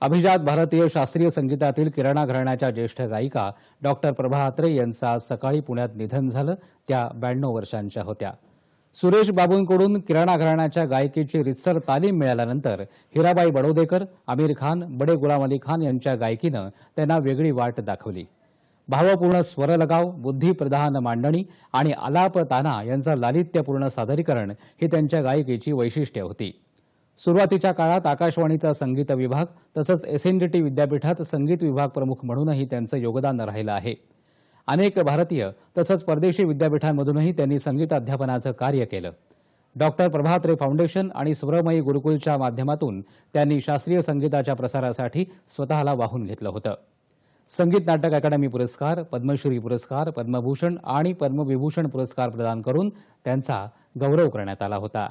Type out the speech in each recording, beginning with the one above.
अभिजात भारतीय शास्त्रीय संगीतातील किराणा घराण्याच्या ज्येष्ठ गायिका डॉक्टर प्रभा अत्रे यांचं आज सकाळी पुण्यात निधन झालं त्या ब्याण्णव वर्षांच्या होत्या. सुरेश बाबूंकडून किराणा घराण्याच्या गायकीची रितसर तालीम मिळाल्यानंतर हिराबाई बडोदेकर आमिर खान बडे गुलाम अली खान यांच्या गायकीनं त्यांना वेगळी वाट दाखवली. भावपूर्ण स्वरलगाव बुद्धिप्रधान मांडणी आणि आलाप ताना यांचं लालित्यपूर्ण सादरीकरण ही त्यांच्या गायकीची वैशिष्ट्य होती. सुरुवातीच्या काळात आकाशवाणीचा संगीत विभाग तसंच एसएनडीटी विद्यापीठात संगीत विभाग प्रमुख म्हणूनही त्यांचं योगदान राहिलं आहे. अनेक भारतीय तसंच परदेशी विद्यापीठांमधूनही त्यांनी संगीत अध्यापनाचं कार्य केलं. डॉक्टर प्रभात्रे फाउंडेशन आणि सुब्रमयी गुरुकुलच्या माध्यमातून त्यांनी शास्त्रीय संगीताच्या प्रसारासाठी स्वतःला वाहून घेतलं होतं. संगीत नाटक अकादमी पुरस्कार पद्मश्री पुरस्कार पद्मभूषण आणि पद्मविभूषण पुरस्कार प्रदान करून त्यांचा गौरव करण्यात आला होता.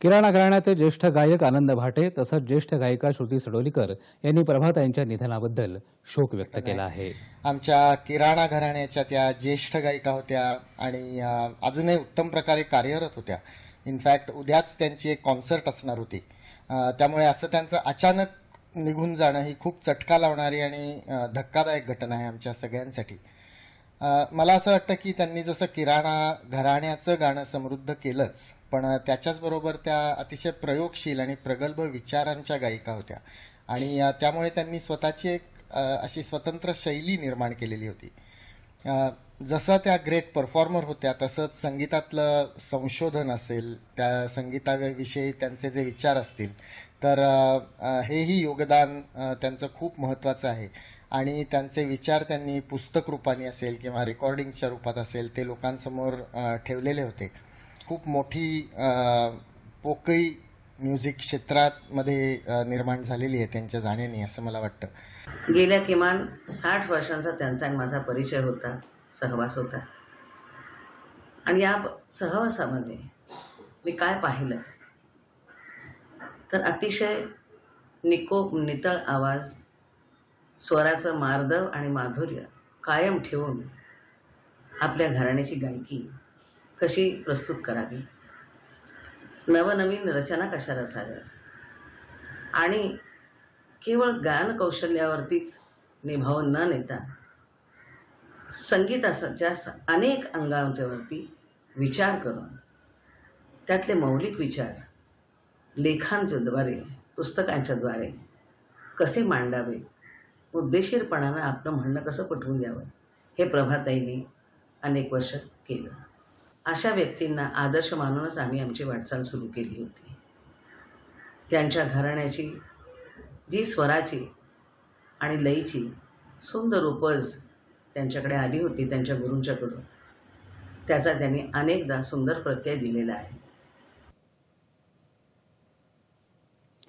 किराणा घराण्याचे ज्येष्ठ गायक आनंद भाटे तसंच ज्येष्ठ गायिका श्रुती सडोलीकर यांनी प्रभात यांच्या निधनाबद्दल शोक व्यक्त केला आहे. आमच्या किराणा घराण्याच्या त्या ज्येष्ठ गायिका होत्या आणि अजूनही उत्तम प्रकारे कार्यरत होत्या. इनफॅक्ट उद्याच त्यांची एक कॉन्सर्ट असणार होती. त्यामुळे असं त्यांचं अचानक निघून जाणं ही खूप चटका लावणारी आणि धक्कादायक घटना आहे आमच्या सगळ्यांसाठी. मला असं वाटतं की त्यांनी जसं किराणा घराण्याचं गाणं समृद्ध केलंच पण त्याच्याचबरोबर त्या अतिशय प्रयोगशील आणि प्रगल्भ विचारांच्या गायिका होत्या. आणि त्यामुळे त्यांनी स्वतःची एक अशी स्वतंत्र शैली निर्माण केलेली होती. जसं त्या ग्रेट परफॉर्मर होत्या तसंच संगीतातलं संशोधन असेल त्या संगीताविषयी त्यांचे जे विचार असतील तर हेही योगदान त्यांचं खूप महत्त्वाचं आहे. आणि त्यांचे विचार त्यांनी पुस्तक रूपाने असेल किंवा रेकॉर्डिंगच्या रूपात असेल ते लोकांसमोर ठेवलेले होते. खूप मोठी पोकळी म्युझिक क्षेत्रात मध्ये निर्माण झालेली आहे त्यांच्या जाण्याने असं मला वाटतं. गेल्या किमान साठ वर्षांचा त्यांचा आणि माझा परिचय होता सहवास होता. आणि या सहवासामध्ये मी काय पाहिलं? तर अतिशय निकोप नितळ आवाज स्वराचं मार्दव आणि माधुर्य कायम ठेवून आपल्या घराण्याची गायकी कशी प्रस्तुत करावी? नवनवीन रचना कशा रचाव्या आणि केवळ गायन कौशल्यावरतीच निभावून न नेता संगीताच्या स- अनेक अंगांच्यावरती विचार करून त्यातले मौलिक विचार लेखांच्याद्वारे पुस्तकांच्याद्वारे कसे मांडावे? उद्देशीरपणानं आपलं म्हणणं कसं पटवून द्यावं? हे प्रभाताईंनी अनेक वर्ष केलं. अशा व्यक्तींना आदर्श मानूनच आम्ही आमची वाटचाल सुरू केली होती. त्यांच्या घराण्याची जी स्वराची आणि लयीची सुंदर उपज त्यांच्याकडे आली होती त्यांच्या गुरूंच्याकडून. त्याचा त्यांनी अनेकदा सुंदर प्रत्यय दिलेला आहे.